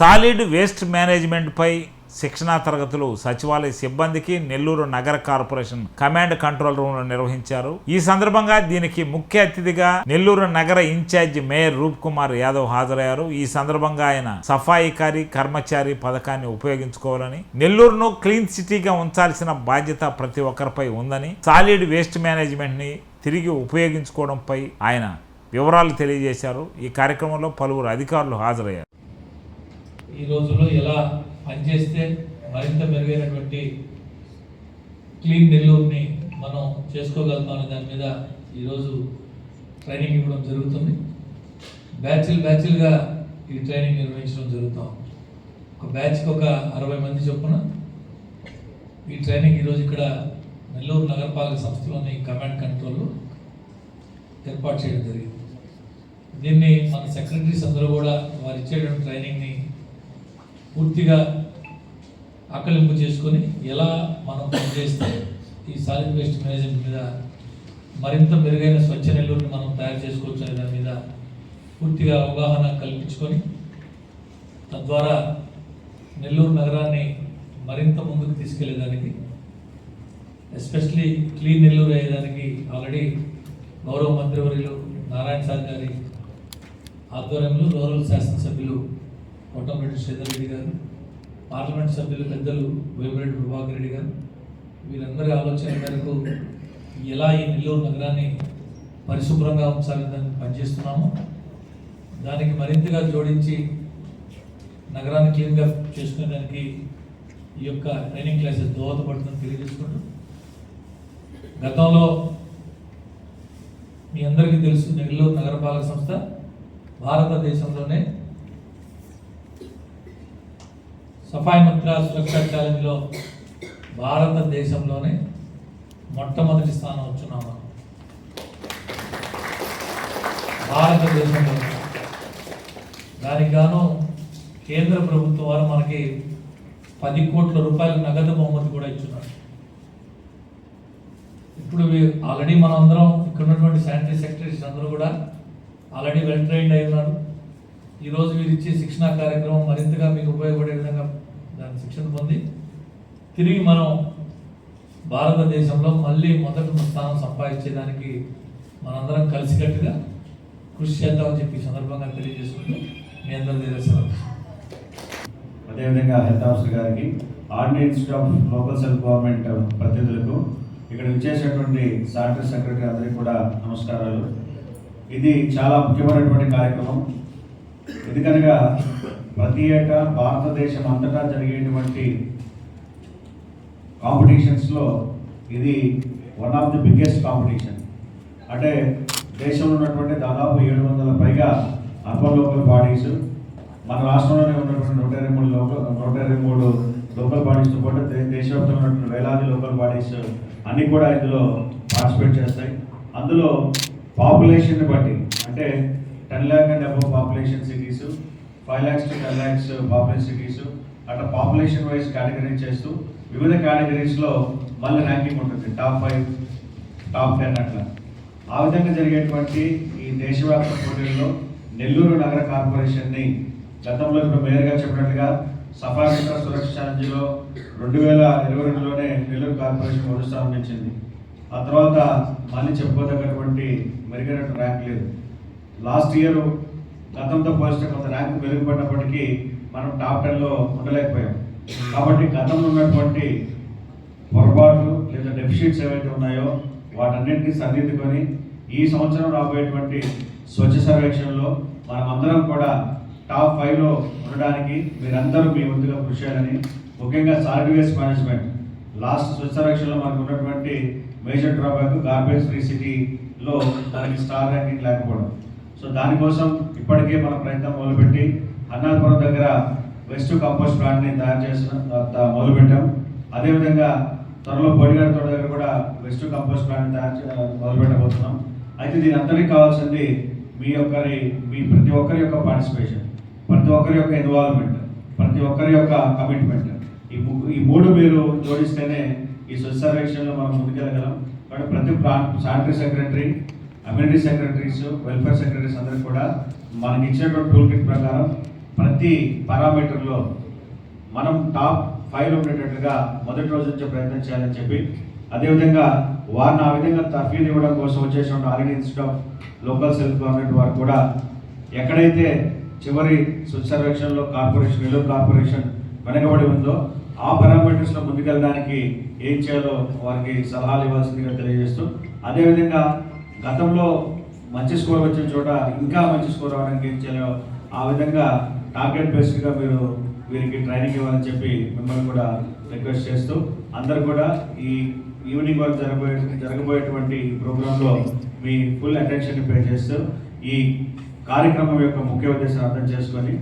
Solid waste మేనేజ్మెంట్పై శిక్షణా తరగతులు సచివాలయ సిబ్బందికి నెల్లూరు నగర కార్పొరేషన్ కమాండ్ కంట్రోల్ రూమ్లో నిర్వహించారు. ఈ సందర్భంగా దీనికి ముఖ్య అతిథిగా నెల్లూరు నగర in charge mayor Roop Kumar Yadav హాజరయ్యారు. ఈ సందర్భంగా ఆయన సఫాయికారి కర్మచారి పథకాన్ని ఉపయోగించుకోవాలని నెల్లూరును క్లీన్ సిటీగా ఉంచాల్సిన బాధ్యత ప్రతి ఒక్కరిపై ఉందని సాలిడ్ వేస్ట్ మేనేజ్మెంట్ని తిరిగి ఉపయోగించుకోవడంపై ఆయన వివరాలు తెలియజేశారు. ఈ కార్యక్రమంలో పలువురు అధికారులు హాజరయ్యారు. ఈ రోజుల్లో ఎలా పనిచేస్తే మరింత మెరుగైనటువంటి క్లీన్ నెల్లూరుని మనం చేసుకోగలుగుతాం అనే దాని మీద ఈరోజు ట్రైనింగ్ ఇవ్వడం జరుగుతుంది. బ్యాచ్లు బ్యాచ్లుగా ఈ ట్రైనింగ్ నిర్వహించడం జరుగుతాం. ఒక బ్యాచ్కి ఒక అరవై మంది చొప్పున ఈ ట్రైనింగ్ ఈరోజు ఇక్కడ నెల్లూరు నగరపాలక సంస్థలోని కమాండ్ కంట్రోల్ ఏర్పాటు చేయడం జరిగింది. దీన్ని మన సెక్రటరీస్ అందరూ కూడా వారు ఇచ్చేటువంటి ట్రైనింగ్ని పూర్తిగా ఆకలింపు చేసుకొని ఎలా మనం పనిచేస్తే ఈ సాలిడ్ వేస్ట్ మేనేజ్మెంట్ మీద మరింత మెరుగైన స్వచ్ఛ నెల్లూరుని మనం తయారు చేసుకోవచ్చు అనే దాని మీద పూర్తిగా అవగాహన కల్పించుకొని తద్వారా నెల్లూరు నగరాన్ని మరింత ముందుకు తీసుకెళ్ళేదానికి ఎస్పెషలీ క్లీన్ నెల్లూరు అయ్యేదానికి ఆల్రెడీ గౌరవ మంత్రివర్యులు నారాయణ సార్ గారి ఆధ్వర్యంలో రూరల్ శాసనసభ్యులు కొట్టంరెడ్డి శ్రీధర్ రెడ్డి గారు పార్లమెంట్ సభ్యులు పెద్దలు వేమిరెడ్డి ప్రభాకర్ రెడ్డి గారు వీరందరి ఆలోచన మేరకు ఎలా ఈ నెల్లూరు నగరాన్ని పరిశుభ్రంగా ఉంచాలని దాన్ని పనిచేస్తున్నాము. దానికి మరింతగా జోడించి నగరాన్ని క్లీన్గా చేసుకునేదానికి ఈ యొక్క ట్రైనింగ్ క్లాసెస్ దోహదపడుతుందని తెలియజేసుకుంటూ గతంలో మీ అందరికీ తెలుసు నెల్లూరు నగరపాలక సంస్థ భారతదేశంలోనే సఫాయి మిత్ర సురక్ష ఛాలెంజ్లో భారతదేశంలోనే మొట్టమొదటి స్థానం వచ్చున్నాం మనం. భారతదేశంలో. దానికి గాను కేంద్ర ప్రభుత్వం వారు మనకి పది కోట్ల రూపాయల నగదు బహుమతి కూడా ఇచ్చున్నారు. ఇప్పుడు ఆల్రెడీ మనందరం ఇక్కడ ఉన్నటువంటి శానిటరీ సెక్రటరీస్ అందరూ కూడా ఆల్రెడీ వెల్ ట్రైన్డ్ అయి ఉన్నారు. ఈరోజు మీరు ఇచ్చే శిక్షణా కార్యక్రమం మరింతగా మీకు ఉపయోగపడే విధంగా దాని శిక్షణ పొంది తిరిగి మనం భారతదేశంలో మళ్ళీ మొదటి స్థానం సంపాదించేదానికి మనందరం కలిసికట్టుగా కృషి చేద్దామని చెప్పి సందర్భంగా తెలియజేసుకుంటూ మీ అందరి దగ్గర సెలవు అదేవిధంగా హెల్త్ ఆఫీసర్ గారికి ordinary institute of local self government ప్రతినిధులకు ఇక్కడ విచ్చేసినటువంటి శానిటరీ సెక్రటరీ అందరికీ కూడా నమస్కారాలు. ఇది చాలా ముఖ్యమైనటువంటి కార్యక్రమం. ఎందుకనగా ప్రతి ఏటా భారతదేశం అంతటా జరిగేటువంటి కాంపిటీషన్స్లో ఇది one of the biggest competition అంటే దేశంలో ఉన్నటువంటి దాదాపు ఏడు వందల పైగా అర్బన్ లోకల్ బాడీస్ మన రాష్ట్రంలోనే ఉన్నటువంటి నూట ఇరవై మూడు లోకల్ నూట ఇరవై మూడు లోకల్ బాడీస్తో పాటు దేశవ్యాప్తంగా ఉన్నటువంటి వేలాది లోకల్ బాడీస్ అన్నీ కూడా ఇందులో పార్టిసిపేట్ చేస్తాయి. అందులో పాపులేషన్ బట్టి అంటే ten lakh and above population cities five lakhs to ten lakhs popular cities అట్లా పాపులేషన్ వైజ్ కేటగిరీ చేస్తూ వివిధ కేటగిరీస్లో మళ్ళీ ర్యాంకింగ్ ఉంటుంది. టాప్ ఫైవ్ టాప్ టెన్ అట్లా. ఆ విధంగా జరిగేటువంటి ఈ దేశవ్యాప్త పోటీల్లో నెల్లూరు నగర కార్పొరేషన్ని గతంలో ఇప్పుడు మేయర్గా చెప్పినట్లుగా సఫా మిత్ర సురక్ష ఛాలెంజ్లో రెండు వేల ఇరవై రెండులోనే నెల్లూరు కార్పొరేషన్ మొదటి స్థానం ఇచ్చింది ఆ తర్వాత మళ్ళీ చెప్పుకోదగ్గటువంటి మెరుగైన ర్యాంక్ లేదు. లాస్ట్ ఇయర్ గతంతో పోలిస్తే కొంత ర్యాంకు మెరుగుపడినప్పటికీ మనం టాప్ టెన్లో ఉండలేకపోయాం. కాబట్టి గతంలో ఉన్నటువంటి పొరపాట్లు లేదా డెఫిషిట్స్ ఏవైతే ఉన్నాయో వాటన్నింటినీ సరిదిద్దుకొని ఈ సంవత్సరం రాబోయేటువంటి స్వచ్ఛ సర్వేక్షణలో మనం అందరం కూడా టాప్ ఫైవ్లో ఉండడానికి మీరందరూ మీ ముందుగా కృషి చేయాలని ముఖ్యంగా solid waste management. Last Swachh సర్వేక్షణలో మనకు ఉన్నటువంటి మేజర్ డ్రాబ్యాక్ గార్బేజ్ ఫ్రీ సిటీలో దానికి స్టార్ ర్యాంకింగ్ లేకపోవడం. సో దానికోసం ఇప్పటికే మన ప్రయత్నం మొదలుపెట్టి అన్నాపురం దగ్గర వెస్ట్ కంపోస్ట్ ప్లాంట్ని తయారు చేసిన మొదలుపెట్టాం. అదేవిధంగా త్వరలో బోడిగారి తోట దగ్గర కూడా వెస్ట్ కంపోస్ట్ ప్లాంట్ తయారు చే- మొదలుపెట్టబోతున్నాం. అయితే దీని అందరికీ కావాల్సింది మీ ఒక్కరి మీ ప్రతి ఒక్కరి యొక్క పార్టిసిపేషన్ ప్రతి ఒక్కరి యొక్క ఇన్వాల్వ్మెంట్ ప్రతి ఒక్కరి యొక్క కమిట్మెంట్ ఈ ఈ మూడు మీరు జోడిస్తేనే ఈ స్వచ్ఛ సర్వేక్షణలో మనం ముందుకెళ్ళగలం. కాబట్టి ప్రతి sanitary secretary amenity secretaries welfare secretaries అందరూ కూడా మనకి ఇచ్చినటువంటి టూల్ కిట్ ప్రకారం ప్రతి పారామీటర్లో మనం టాప్ ఫైవ్ ఉండేటట్లుగా మొదటి రోజు నుంచే ప్రయత్నం చేయాలని చెప్పి అదేవిధంగా వారిని ఆ విధంగా తర్ఫీదు ఇవ్వడం కోసం వచ్చేసిన RN institute of local self government వారు కూడా ఎక్కడైతే చివరి స్వచ్ఛ కార్పొరేషన్ నెల్లూరు కార్పొరేషన్ వెనకబడి ఉందో ఆ పారామీటర్స్లో ముందుకెళ్ళడానికి ఏం చేయాలో వారికి సలహాలు ఇవ్వాల్సిందిగా తెలియజేస్తూ అదేవిధంగా గతంలో మంచి స్కోర్ వచ్చిన చోట ఇంకా మంచి స్కోర్ రావడానికి ఏం చేయాలో ఆ విధంగా టార్గెట్ బేస్డ్గా మీరు వీరికి ట్రైనింగ్ ఇవ్వాలని చెప్పి మిమ్మల్ని కూడా రిక్వెస్ట్ చేస్తూ అందరు కూడా ఈ ఈవినింగ్ వరకు జరగబోయే జరగబోయేటువంటి ప్రోగ్రాంలో మీ ఫుల్ అటెన్షన్ పే చేస్తూ ఈ కార్యక్రమం యొక్క ముఖ్య ఉద్దేశం అర్థం చేసుకొని